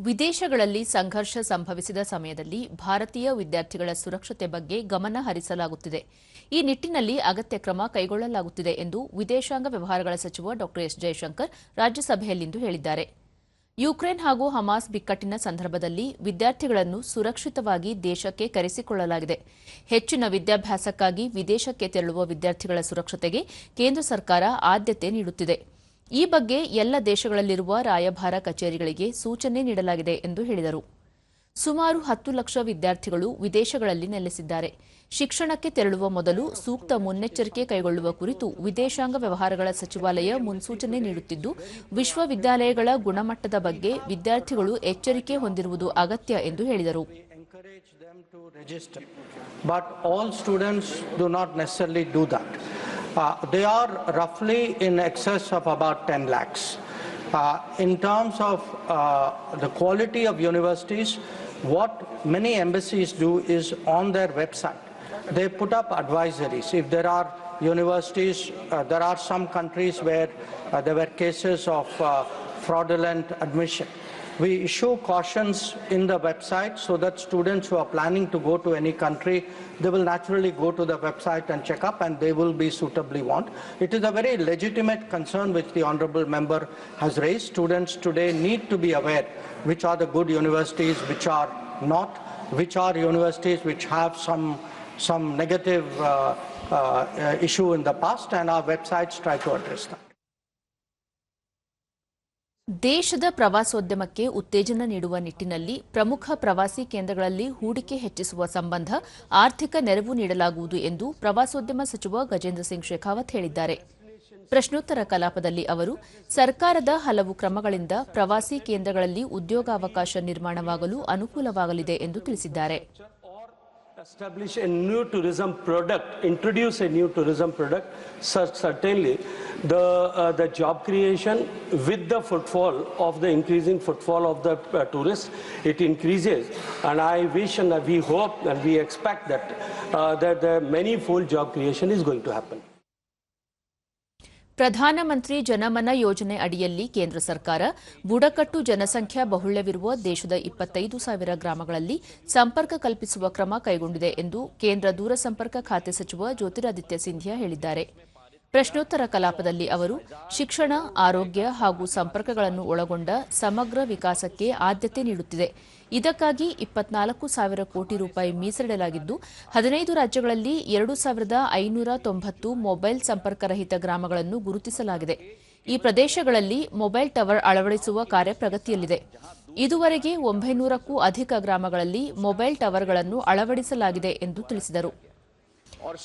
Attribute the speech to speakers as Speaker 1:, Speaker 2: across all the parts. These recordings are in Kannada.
Speaker 1: ವಿದೇಶಗಳಲ್ಲಿ ಸಂಘರ್ಷ ಸಂಭವಿಸಿದ ಸಮಯದಲ್ಲಿ ಭಾರತೀಯ ವಿದ್ಯಾರ್ಥಿಗಳ ಸುರಕ್ಷತೆ ಬಗ್ಗೆ ಗಮನ ಹರಿಸಲಾಗುತ್ತಿದೆ. ಈ ನಿಟ್ಟಿನಲ್ಲಿ ಅಗತ್ಯ ಕ್ರಮ ಕೈಗೊಳ್ಳಲಾಗುತ್ತಿದೆ ಎಂದು ವಿದೇಶಾಂಗ ವ್ಯವಹಾರಗಳ ಸಚಿವ ಡಾ. ಎಸ್. ಜಯಶಂಕರ್ ರಾಜ್ಯಸಭೆಯಲ್ಲಿಂದು ಹೇಳಿದ್ದಾರೆ. ಯುಕ್ರೇನ್ ಹಾಗೂ ಹಮಾಸ್ ಬಿಕ್ಕಟ್ಟಿನ ಸಂದರ್ಭದಲ್ಲಿ ವಿದ್ಯಾರ್ಥಿಗಳನ್ನು ಸುರಕ್ಷಿತವಾಗಿ ದೇಶಕ್ಕೆ ಕರೆಸಿಕೊಳ್ಳಲಾಗಿದೆ. ಹೆಚ್ಚಿನ ವಿದ್ಯಾಭ್ಯಾಸಕ್ಕಾಗಿ ವಿದೇಶಕ್ಕೆ ತೆರಳುವ ವಿದ್ಯಾರ್ಥಿಗಳ ಸುರಕ್ಷತೆಗೆ ಕೇಂದ್ರ ಸರ್ಕಾರ ಆದ್ಯತೆ ನೀಡುತ್ತಿದೆ. ಈ ಬಗ್ಗೆ ಎಲ್ಲ ದೇಶಗಳಲ್ಲಿರುವ ರಾಯಭಾರ ಕಚೇರಿಗಳಿಗೆ ಸೂಚನೆ ನೀಡಲಾಗಿದೆ ಎಂದು ಹೇಳಿದರು. ಸುಮಾರು ಹತ್ತು ಲಕ್ಷ ವಿದ್ಯಾರ್ಥಿಗಳು ವಿದೇಶಗಳಲ್ಲಿ ನೆಲೆಸಿದ್ದಾರೆ. ಶಿಕ್ಷಣಕ್ಕೆ ತೆರಳುವ ಮೊದಲು ಸೂಕ್ತ ಮುನ್ನೆಚ್ಚರಿಕೆ ಕೈಗೊಳ್ಳುವ ಕುರಿತು ವಿದೇಶಾಂಗ ವ್ಯವಹಾರಗಳ ಸಚಿವಾಲಯ ಮುನ್ಸೂಚನೆ ನೀಡುತ್ತಿದ್ದು, ವಿಶ್ವವಿದ್ಯಾಲಯಗಳ ಗುಣಮಟ್ಟದ ಬಗ್ಗೆ ವಿದ್ಯಾರ್ಥಿಗಳು ಎಚ್ಚರಿಕೆ ಹೊಂದಿರುವುದು ಅಗತ್ಯ ಎಂದು ಹೇಳಿದರು.
Speaker 2: Uh, they are roughly in excess of about 10 lakhs. Uh, in terms of uh, the quality of universities, what many embassies do is on their website. They put up advisories. If there are universities, uh, there are some countries where uh, there were cases of uh, fraudulent admission. We issue cautions in the website so that students who are planning to go to any country, they will naturally go to the website and check up and they will be suitably warned. It is a very legitimate concern which the Honorable Member has raised. Students today need to be aware which are the good universities, which are not, which are universities which have some, some negative uh, uh, uh, issue in the past and our websites try to address that.
Speaker 1: ದೇಶದ ಪ್ರವಾಸೋದ್ಯಮಕ್ಕೆ ಉತ್ತೇಜನ ನೀಡುವ ನಿಟ್ಟಿನಲ್ಲಿ ಪ್ರಮುಖ ಪ್ರವಾಸಿ ಕೇಂದ್ರಗಳಲ್ಲಿ ಹೂಡಿಕೆ ಹೆಚ್ಚಿಸುವ ಸಂಬಂಧ ಆರ್ಥಿಕ ನೆರವು ನೀಡಲಾಗುವುದು ಎಂದು ಪ್ರವಾಸೋದ್ಯಮ ಸಚಿವ ಗಜೇಂದ್ರ ಸಿಂಗ್ ಶೇಖಾವತ್ ಹೇಳಿದ್ದಾರೆ. ಪ್ರಶ್ನೋತ್ತರ ಕಲಾಪದಲ್ಲಿ ಅವರು, ಸರ್ಕಾರದ ಹಲವು ಕ್ರಮಗಳಿಂದ ಪ್ರವಾಸಿ ಕೇಂದ್ರಗಳಲ್ಲಿ ಉದ್ಯೋಗಾವಕಾಶ ನಿರ್ಮಾಣವಾಗಲು ಅನುಕೂಲವಾಗಲಿದೆ ಎಂದು ತಿಳಿಸಿದ್ದಾರೆ.
Speaker 3: Establish a new tourism product, introduce a new tourism product, certainly the, uh, the job creation with the footfall of the increasing footfall of the uh, tourists, it increases. And I wish and we hope and we expect that, uh, that the many-fold job creation is going to happen.
Speaker 1: ಪ್ರಧಾನಮಂತ್ರಿ ಜನಮನ ಯೋಜನೆ ಅಡಿಯಲ್ಲಿ ಕೇಂದ್ರ ಸರ್ಕಾರ ಬುಡಕಟ್ಟು ಜನಸಂಖ್ಯಾ ಬಹುಳ್ಯವಿರುವ ದೇಶದ ಇಪ್ಪತ್ತೈದು ಸಾವಿರ ಗ್ರಾಮಗಳಲ್ಲಿ ಸಂಪರ್ಕ ಕಲ್ಪಿಸುವ ಕ್ರಮ ಕೈಗೊಂಡಿದೆ ಎಂದು ಕೇಂದ್ರ ದೂರಸಂಪರ್ಕ ಖಾತೆ ಸಚಿವ ಜ್ಯೋತಿರಾದಿತ್ಯ ಸಿಂಧಿಯಾ ಹೇಳಿದ್ದಾರೆ. ಪ್ರಶ್ನೋತ್ತರ ಕಲಾಪದಲ್ಲಿ ಅವರು ಶಿಕ್ಷಣ, ಆರೋಗ್ಯ ಹಾಗೂ ಸಂಪರ್ಕಗಳನ್ನು ಒಳಗೊಂಡ ಸಮಗ್ರ ವಿಕಾಸಕ್ಕೆ ಆದ್ಯತೆ ನೀಡುತ್ತಿದೆ. ಇದಕ್ಕಾಗಿ ಇಪ್ಪತ್ನಾಲ್ಕು ಸಾವಿರ ಕೋಟಿ ರೂಪಾಯಿ ಮೀಸಲಿಡಲಾಗಿದ್ದು, ಹದಿನೈದು ರಾಜ್ಯಗಳಲ್ಲಿ ಎರಡು ಸಾವಿರದ ಐನೂರ ತೊಂಬತ್ತು ಮೊಬೈಲ್ ಸಂಪರ್ಕರಹಿತ ಗ್ರಾಮಗಳನ್ನು ಗುರುತಿಸಲಾಗಿದೆ. ಈ ಪ್ರದೇಶಗಳಲ್ಲಿ ಮೊಬೈಲ್ ಟವರ್ ಅಳವಡಿಸುವ ಕಾರ್ಯ ಪ್ರಗತಿಯಲ್ಲಿದೆ. ಇದುವರೆಗೆ ಒಂಬೈನೂರಕ್ಕೂ ಅಧಿಕ ಗ್ರಾಮಗಳಲ್ಲಿ ಮೊಬೈಲ್ ಟವರ್ಗಳನ್ನು ಅಳವಡಿಸಲಾಗಿದೆ ಎಂದು ತಿಳಿಸಿದರು.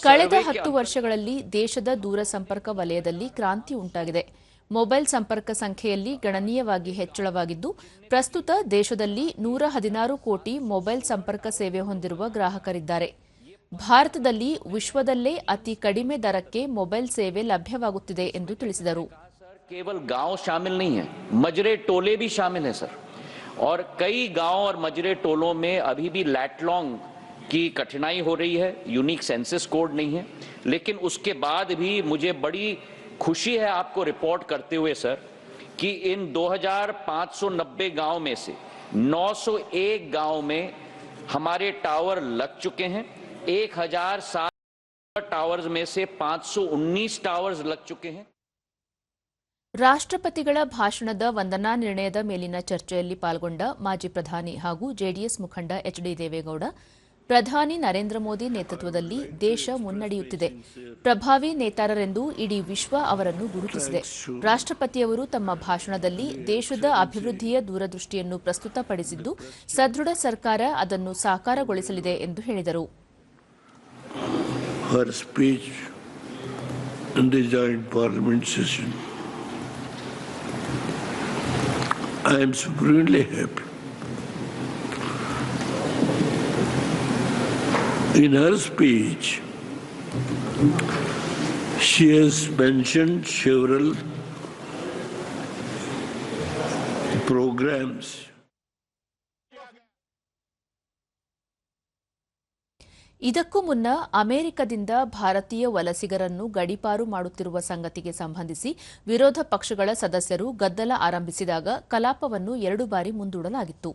Speaker 1: ಕಳೆದ ಹತ್ತು ವರ್ಷಗಳಲ್ಲಿ ದೇಶದ ದೂರಸಂಪರ್ಕ ವಲಯದಲ್ಲಿ ಕ್ರಾಂತಿ ಉಂಟಾಗಿದೆ ಮೊಬೈಲ್ ಸಂಪರ್ಕ ಸಂಖ್ಯೆಯಲ್ಲಿ ಗಣನೀಯವಾಗಿ ಹೆಚ್ಚಳವಾಗಿದ್ದು ಪ್ರಸ್ತುತ ದೇಶದಲ್ಲಿ ನೂರ ಹದಿನಾರು ಕೋಟಿ ಮೊಬೈಲ್ ಸಂಪರ್ಕ ಸೇವೆ ಹೊಂದಿರುವ ಗ್ರಾಹಕರಿದ್ದಾರೆ ಭಾರತದಲ್ಲಿ ವಿಶ್ವದಲ್ಲೇ ಅತಿ ಕಡಿಮೆ ದರಕ್ಕೆ ಮೊಬೈಲ್ ಸೇವೆ ಲಭ್ಯವಾಗುತ್ತಿದೆ ಎಂದು ತಿಳಿಸಿದರು
Speaker 4: केवल गांव शामिल नहीं है मजरे टोले भी शामिल हैं सर और कई गांव और मजरे टोलों में अभी भी लैटलॉन्ग की कठिनाई हो रही है यूनिक सेंसस कोड नहीं है लेकिन उसके बाद भी मुझे बड़ी खुशी है आपको रिपोर्ट करते हुए सर कि इन 2590 गांव में से 901 गांव में हमारे टावर लग चुके हैं 1007 टावर्स में से 519 टावर्स लग चुके हैं
Speaker 1: ರಾಷ್ಟ್ರಪತಿಗಳ ಭಾಷಣದ ವಂದನಾ ನಿರ್ಣಯದ ಮೇಲಿನ ಚರ್ಚೆಯಲ್ಲಿ ಪಾಲ್ಗೊಂಡ ಮಾಜಿ ಪ್ರಧಾನಿ ಹಾಗೂ ಜೆಡಿಎಸ್ ಮುಖಂಡ ಎಚ್ ಡಿ ದೇವೇಗೌಡ ಪ್ರಧಾನಿ ನರೇಂದ್ರ ಮೋದಿ ನೇತೃತ್ವದಲ್ಲಿ ದೇಶ ಮುನ್ನಡೆಯುತ್ತಿದೆ ಪ್ರಭಾವಿ ನೇತಾರರೆಂದು ಇಡೀ ವಿಶ್ವ ಅವರನ್ನು ಗುರುತಿಸಿದೆ ರಾಷ್ಟ್ರಪತಿಯವರು ತಮ್ಮ ಭಾಷಣದಲ್ಲಿ ದೇಶದ ಅಭಿವೃದ್ಧಿಯ ದೂರದೃಷ್ಟಿಯನ್ನು ಪ್ರಸ್ತುತಪಡಿಸಿದ್ದು, ಸದೃಢ ಸರ್ಕಾರ ಅದನ್ನು ಸಾಕಾರಗೊಳಿಸಲಿದೆ ಎಂದು ಹೇಳಿದರು
Speaker 5: her. I am supremely happy. In her speech, she has mentioned several programs.
Speaker 1: ಇದಕ್ಕೂ ಮುನ್ನ ಅಮೆರಿಕದಿಂದ ಭಾರತೀಯ ವಲಸಿಗರನ್ನು ಗಡಿಪಾರು ಮಾಡುತ್ತಿರುವ ಸಂಗತಿಗೆ ಸಂಬಂಧಿಸಿ ವಿರೋಧ ಪಕ್ಷಗಳ ಸದಸ್ಯರು ಗದ್ದಲ ಆರಂಭಿಸಿದಾಗ ಕಲಾಪವನ್ನು ಎರಡು ಬಾರಿ ಮುಂದೂಡಲಾಗಿತ್ತು